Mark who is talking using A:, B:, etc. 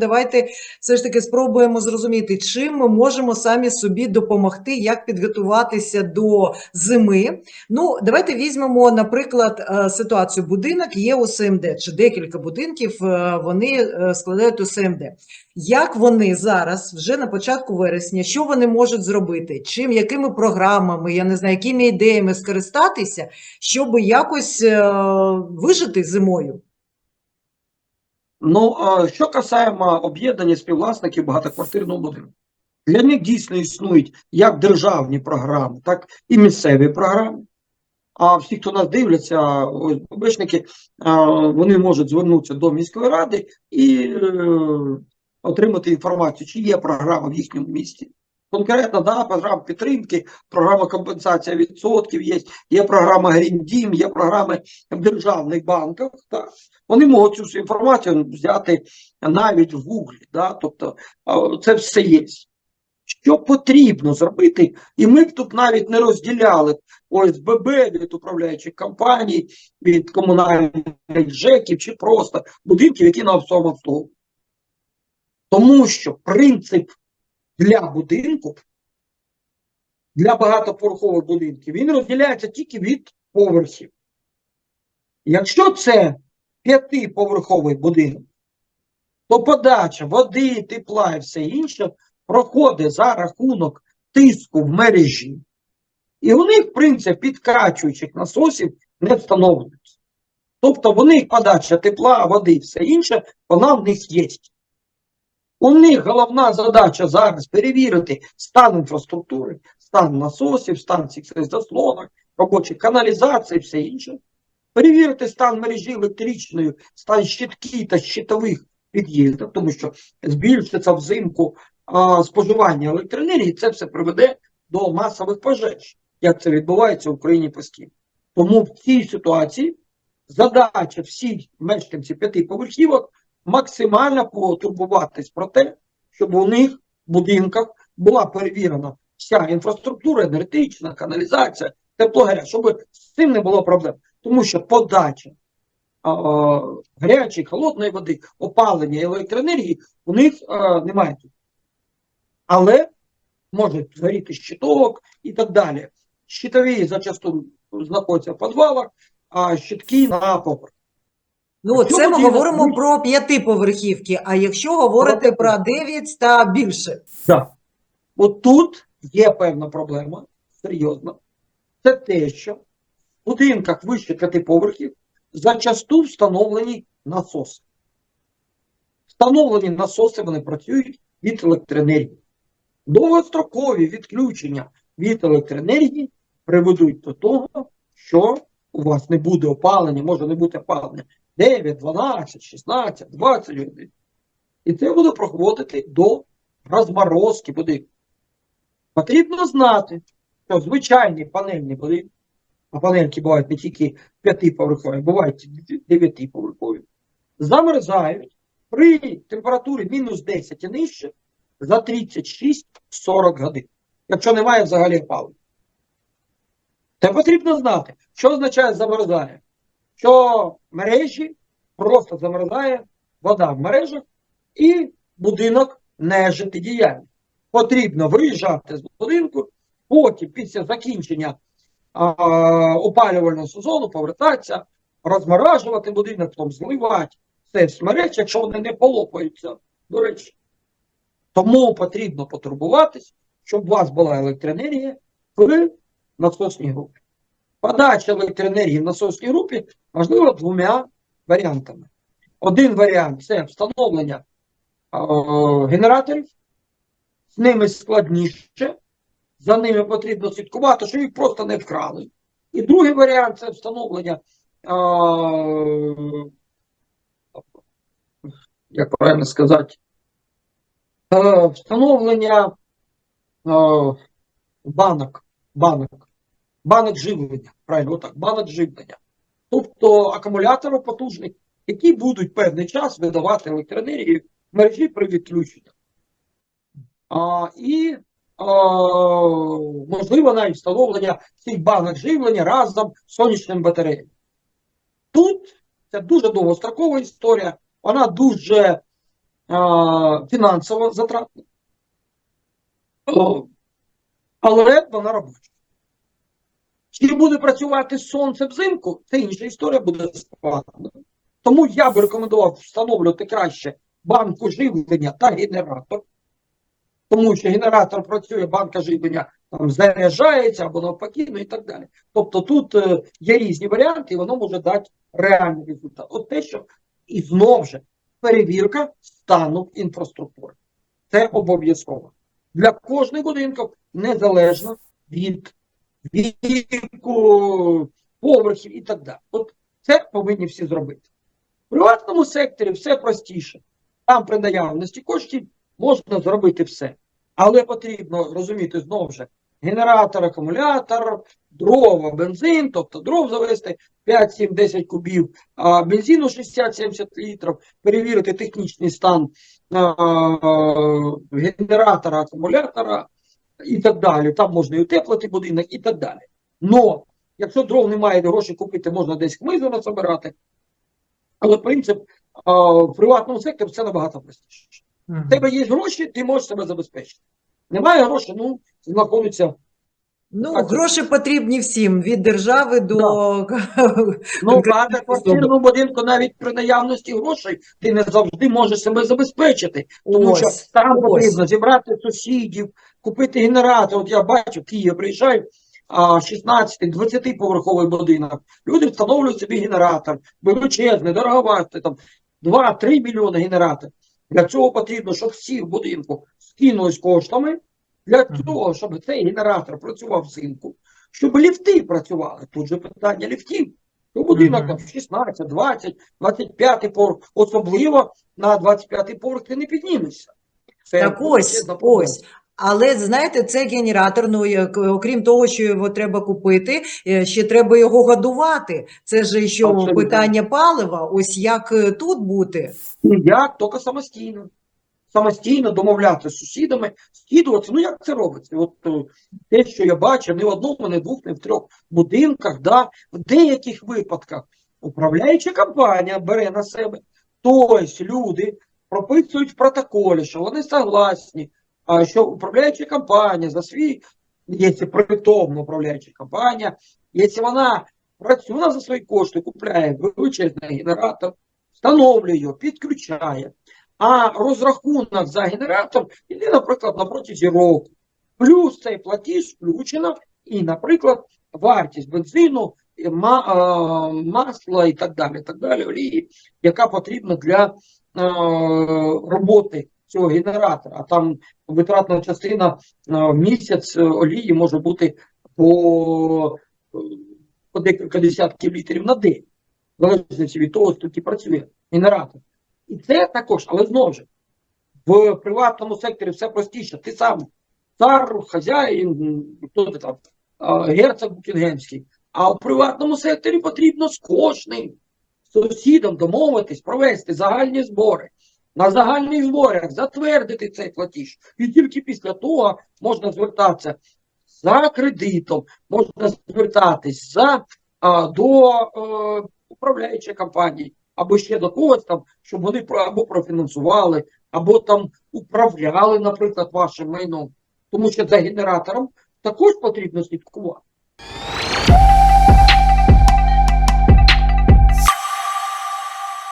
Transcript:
A: Давайте все ж таки спробуємо зрозуміти, чим ми можемо самі собі допомогти, як підготуватися до зими. Ну, давайте візьмемо, наприклад, е, ситуацію. Будинок є ОСМД, чи декілька будинків е, вони е, складають ОСМД. Як вони зараз, вже на початку вересня, що вони можуть зробити? Чим, якими програмами, я не знаю, якими ідеями скористатися, щоб якось вижити зимою?
B: Ну, що касаємо об'єднання співвласників багатоквартирного будинку, для них дійсно існують як державні програми, так і місцеві програми. А всі, хто нас дивляться, ось вони можуть звернутися до міської ради і е, отримати інформацію, чи є програма в їхньому місті. Конкретно, да, програма підтримки, програма компенсація відсотків є, є програма Dім, є програми в державних банках. Так. Вони можуть цю інформацію взяти навіть в Гуглі. Да? Тобто це все є. Що потрібно зробити, і ми б тут навіть не розділяли ОСББ від управляючих компаній, від комунальних ЖЕКів чи просто будинків, які на обслуговують. Тому що принцип для будинку, для багатоповерхових будинків, він розділяється тільки від поверхів. Якщо це п'ятиповерховий будинок, то подача води, тепла і все інше проходить за рахунок тиску в мережі. І у них принцип підкачуючих насосів не встановлюється. Тобто в них подача тепла, води і все інше, вона в них є. У них головна задача зараз перевірити стан інфраструктури, стан насосів, стан цих заслонок, робочих каналізацій і все інше. Перевірити стан мережі електричної, стан щитки та щитових під'їздів, тому що збільшиться взимку а, споживання електроенергії, це все приведе до масових пожеж, як це відбувається в Україні постійно. Тому в цій ситуації задача всіх мешканців п'ятиповерхівок максимально потурбуватись про те, щоб у них в будинках була перевірена вся інфраструктура, енергетична, каналізація, теплогеря, щоб з цим не було проблем. Тому що подача а, гарячої, холодної води, опалення електроенергії у них а, немає. тут. Але може згоріти щиток і так далі. Щитові зачасту знаходяться в підвалах, а щитки на поверх.
A: Ну,
B: Якщо
A: це ми
B: потрібно,
A: говоримо про п'ятиповерхівки. А якщо говорити
B: Про
A: 9 та більше,
B: Так. От тут є певна проблема, серйозна. Це те, що в будинках вище п'яти поверхів зачасту встановлені насоси. Встановлені насоси вони працюють від електроенергії. Довгострокові відключення від електроенергії приведуть до того, що у вас не буде опалення, може не бути опалення 9, 12, 16, 20 годин. І це буде проходити до розморозки будинку. Потрібно знати, що звичайні панельні будинки, а панельки бувають не тільки п'ятиповерхові, бувають і дев'ятиповерхові, замерзають при температурі мінус 10 і нижче за 36-40 годин, якщо немає взагалі опалення. Це потрібно знати, що означає замерзає. Що мережі просто замерзає вода в мережах, і будинок не життєдіяльний. Потрібно виїжджати з будинку, потім після закінчення а, опалювального сезону повертатися, розморажувати будинок, потім зливати все в мережі, якщо вони не полопаються, до речі. Тому потрібно потурбуватись, щоб у вас була електроенергія в насосній групі. Подача електроенергії в насосній групі можливо двома варіантами. Один варіант це встановлення е, генераторів, з ними складніше, за ними потрібно слідкувати, щоб їх просто не вкрали. І другий варіант це встановлення, е, як правильно сказати, встановлення банок, банок, банок живлення, правильно, отак, банок живлення. Тобто акумуляторів потужних, які будуть певний час видавати електроенергію в мережі при відключенні. А, і а, можливо навіть встановлення цих банок живлення разом з сонячним батареєм. Тут це дуже довгострокова історія, вона дуже а, фінансово затратна. Але вона робоча. Чи буде працювати сонце взимку, це інша історія буде складно. Тому я би рекомендував встановлювати краще банку живлення та генератор. Тому що генератор працює, банка живлення там заряджається або навпаки, ну і так далі. Тобто тут е, є різні варіанти, і воно може дати реальний результат. От те, що і знов же перевірка стану інфраструктури. Це обов'язково. Для кожного будинку незалежно від віку, поверхів і так далі. От це повинні всі зробити. В приватному секторі все простіше. Там при наявності коштів можна зробити все. Але потрібно розуміти знову ж генератор, акумулятор, дрова, бензин, тобто дров завести 5, 7, 10 кубів, а бензину 60-70 літрів, перевірити технічний стан а, генератора, акумулятора і так далі. Там можна і утеплити будинок і так далі. Но, якщо дров немає, гроші купити, можна десь хмизу насобирати. Але принцип а, в приватному секторі це набагато простіше. В тебе є гроші, ти можеш себе забезпечити. Немає грошей, ну, знаходиться.
A: Ну, гроші потрібні всім від держави до
B: Ну,
A: Конкретно
B: багатоквартирному будинку навіть при наявності грошей ти не завжди можеш себе забезпечити. Тому що там
A: ось.
B: потрібно зібрати сусідів, купити генератор. От я бачу, Київ приїжджаю, а 16-20 поверховий будинок. Люди встановлюють собі генератор, величезний, дороговартий, там 2-3 мільйони генератор. Для цього потрібно, щоб всі в будинку скинулись коштами, для того, щоб цей генератор працював взимку, щоб ліфти працювали. Тут же питання ліфтів. То будинок там 16, 20, 25 поверх, особливо на 25 поверх ти не піднімешся. Це
A: Так ось, ось. Але знаєте, це генератор. Ну як, окрім того, що його треба купити, е, ще треба його годувати. Це ж що
B: Абсолютно.
A: питання палива. Ось як е, тут бути?
B: Як тільки самостійно. Самостійно домовляти з сусідами, скидуватися. Ну як це робиться? От е, те, що я бачу, не в одному, не в двох, не в трьох будинках, да, в деяких випадках управляюча компанія бере на себе. Тобто люди прописують в протоколі, що вони согласні, а що управляюча компанія за свій, якщо притомна управляюча компанія, якщо вона працює за свої кошти, купляє величезний генератор, встановлює його, підключає. А розрахунок за генератор йде, наприклад, на протязі року. Плюс цей платіж включено і, наприклад, вартість бензину, масла і так далі, так далі, олії, яка потрібна для роботи цього генератора. А там витратна частина в місяць е, олії може бути по, по декілька десятків літрів на день, в залежності від того, скільки працює генератор. І це також, але знову ж, в приватному секторі все простіше. Ти сам цар, хазяїн, хто ти там, герцог Букінгемський. А в приватному секторі потрібно з кожним сусідом домовитись, провести загальні збори. На загальних зборах затвердити цей платіж. І тільки після того можна звертатися за кредитом, можна звертатись за, а, до е, управляючої компанії або ще до когось там, щоб вони або профінансували, або там управляли, наприклад, вашим майном. Тому що за генератором також потрібно слідкувати.